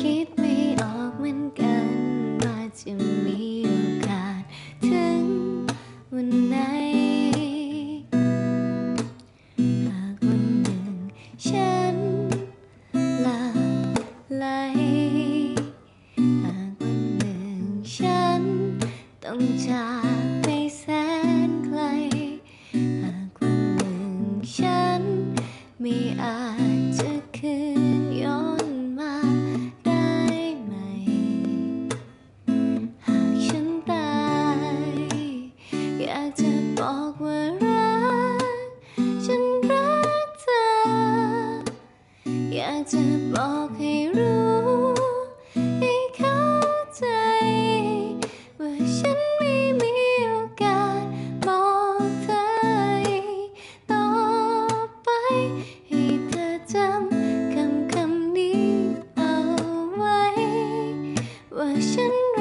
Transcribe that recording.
คิดไม่ออกเหมือนกันว่าจะมีโอกาสถึงวันไหน หากวันหนึ่งฉันลาไหลหากวันหนึ่งฉันต้องจากไปแสนไกล หากวันหนึ่งฉ ไม่อาจจะคืนย้อนมาได้ไหม หากฉันตาย อยากจะบอกว่ารัก ฉันรักเธอ อยากจะบอกให้รู้ 我先。